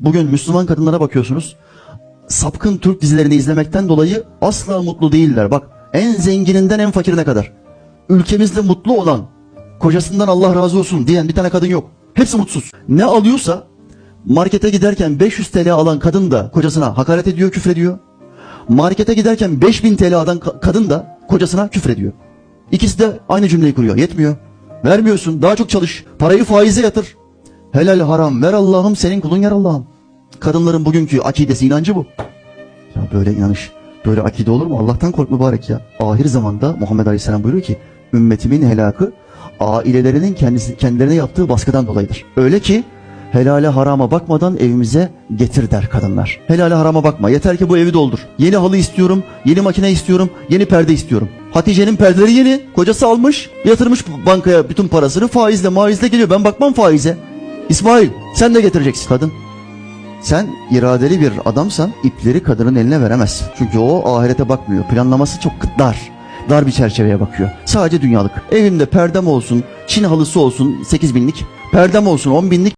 Bugün Müslüman kadınlara bakıyorsunuz. Sapkın Türk dizilerini izlemekten dolayı asla mutlu değiller. Bak en zengininden en fakirine kadar. Ülkemizde mutlu olan, kocasından Allah razı olsun diyen bir tane kadın yok. Hepsi mutsuz. Ne alıyorsa markete giderken 500 TL alan kadın da kocasına hakaret ediyor, küfrediyor. Markete giderken 5000 TL alan ka- kadın da kocasına küfrediyor. İkisi de aynı cümleyi kuruyor. Yetmiyor. Vermiyorsun. Daha çok çalış. Parayı faize yatır. Helal haram. Ver Allah'ım senin kulun yer Allah'ım. Kadınların bugünkü akidesi inancı bu. Ya böyle inanış, böyle akide olur mu? Allah'tan kork mübarek ya. Ahir zamanda Muhammed Aleyhisselam buyuruyor ki ümmetimin helakı ailelerinin kendisi, kendilerine yaptığı baskıdan dolayıdır. Öyle ki helale harama bakmadan evimize getir der kadınlar. Helale harama bakma. Yeter ki bu evi doldur. Yeni halı istiyorum, yeni makine istiyorum, yeni perde istiyorum. Hatice'nin perdeleri yeni. Kocası almış, yatırmış bankaya bütün parasını faizle maizle geliyor. Ben bakmam faize. İsmail sen de getireceksin kadın. Sen iradeli bir adamsan ipleri kadının eline veremezsin. Çünkü o ahirete bakmıyor. Planlaması çok dar. Dar bir çerçeveye bakıyor. Sadece dünyalık. Evimde perdem olsun, Çin halısı olsun 8 binlik, perdem olsun 10 binlik.